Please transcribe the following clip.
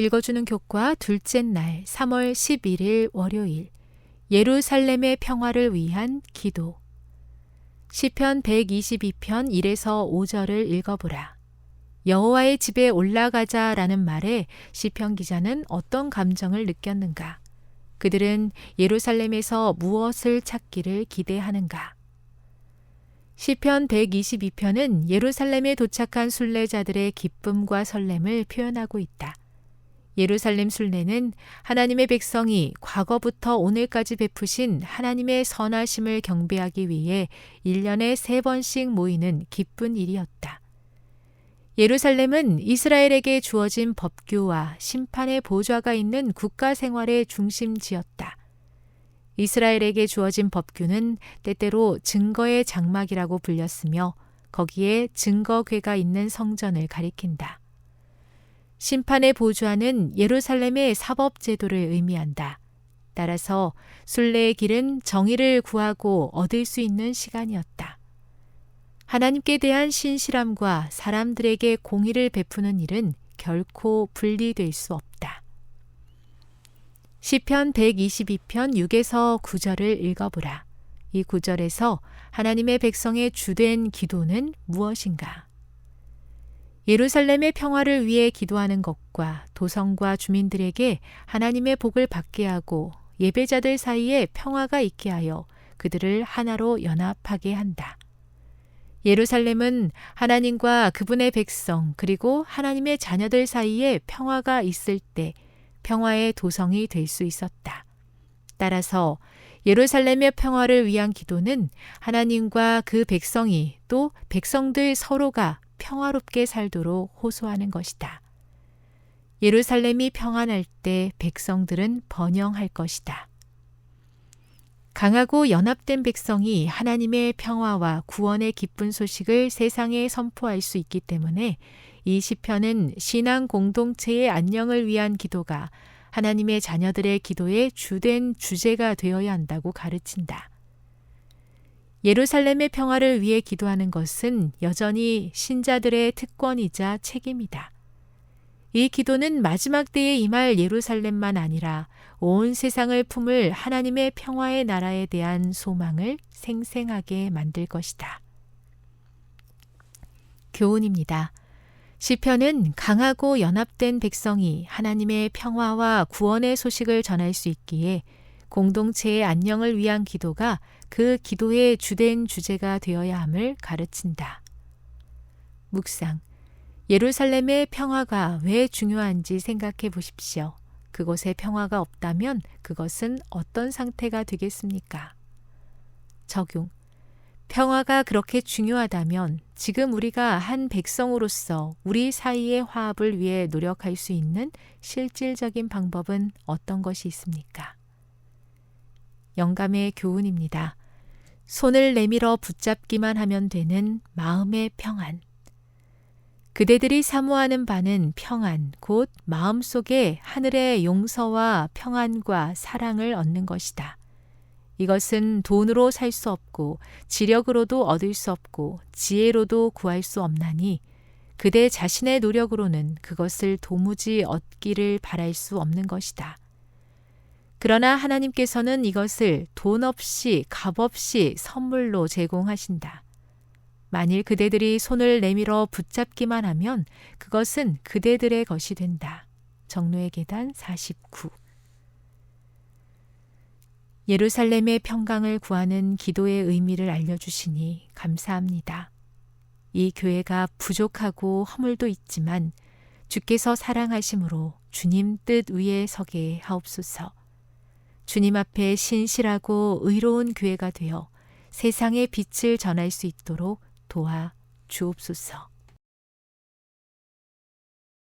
읽어주는 교과 둘째 날 3월 11일 월요일 예루살렘의 평화를 위한 기도 시편 122편 1에서 5절을 읽어보라. 여호와의 집에 올라가자라는 말에 시편 기자는 어떤 감정을 느꼈는가? 그들은 예루살렘에서 무엇을 찾기를 기대하는가? 시편 122편은 예루살렘에 도착한 순례자들의 기쁨과 설렘을 표현하고 있다. 예루살렘 순례는 하나님의 백성이 과거부터 오늘까지 베푸신 하나님의 선하심을 경배하기 위해 1년에 세 번씩 모이는 기쁜 일이었다. 예루살렘은 이스라엘에게 주어진 법규와 심판의 보좌가 있는 국가 생활의 중심지였다. 이스라엘에게 주어진 법규는 때때로 증거의 장막이라고 불렸으며 거기에 증거궤가 있는 성전을 가리킨다. 심판의 보좌는 예루살렘의 사법제도를 의미한다. 따라서 순례의 길은 정의를 구하고 얻을 수 있는 시간이었다. 하나님께 대한 신실함과 사람들에게 공의를 베푸는 일은 결코 분리될 수 없다. 시편 122편 6에서 9절을 읽어보라. 이 구절에서 하나님의 백성의 주된 기도는 무엇인가? 예루살렘의 평화를 위해 기도하는 것과 도성과 주민들에게 하나님의 복을 받게 하고 예배자들 사이에 평화가 있게 하여 그들을 하나로 연합하게 한다. 예루살렘은 하나님과 그분의 백성 그리고 하나님의 자녀들 사이에 평화가 있을 때 평화의 도성이 될 수 있었다. 따라서 예루살렘의 평화를 위한 기도는 하나님과 그 백성이 또 백성들 서로가 평화롭게 살도록 호소하는 것이다. 예루살렘이 평안할 때 백성들은 번영할 것이다. 강하고 연합된 백성이 하나님의 평화와 구원의 기쁜 소식을 세상에 선포할 수 있기 때문에 이 시편은 신앙 공동체의 안녕을 위한 기도가 하나님의 자녀들의 기도의 주된 주제가 되어야 한다고 가르친다. 예루살렘의 평화를 위해 기도하는 것은 여전히 신자들의 특권이자 책임이다. 이 기도는 마지막 때에 임할 예루살렘만 아니라 온 세상을 품을 하나님의 평화의 나라에 대한 소망을 생생하게 만들 것이다. 교훈입니다. 시편은 강하고 연합된 백성이 하나님의 평화와 구원의 소식을 전할 수 있기에 공동체의 안녕을 위한 기도가 그 기도의 주된 주제가 되어야 함을 가르친다. 묵상. 예루살렘의 평화가 왜 중요한지 생각해 보십시오. 그곳에 평화가 없다면 그것은 어떤 상태가 되겠습니까? 적용. 평화가 그렇게 중요하다면 지금 우리가 한 백성으로서 우리 사이의 화합을 위해 노력할 수 있는 실질적인 방법은 어떤 것이 있습니까? 영감의 교훈입니다. 손을 내밀어 붙잡기만 하면 되는 마음의 평안. 그대들이 사모하는 바는 평안, 곧 마음 속에 하늘의 용서와 평안과 사랑을 얻는 것이다. 이것은 돈으로 살 수 없고 지력으로도 얻을 수 없고 지혜로도 구할 수 없나니 그대 자신의 노력으로는 그것을 도무지 얻기를 바랄 수 없는 것이다. 그러나 하나님께서는 이것을 돈 없이 값 없이 선물로 제공하신다. 만일 그대들이 손을 내밀어 붙잡기만 하면 그것은 그대들의 것이 된다. 정로의 계단 49 예루살렘의 평강을 구하는 기도의 의미를 알려주시니 감사합니다. 이 교회가 부족하고 허물도 있지만 주께서 사랑하심으로 주님 뜻 위에 서게 하옵소서. 주님 앞에 신실하고 의로운 교회가 되어 세상의 빛을 전할 수 있도록 도와 주옵소서.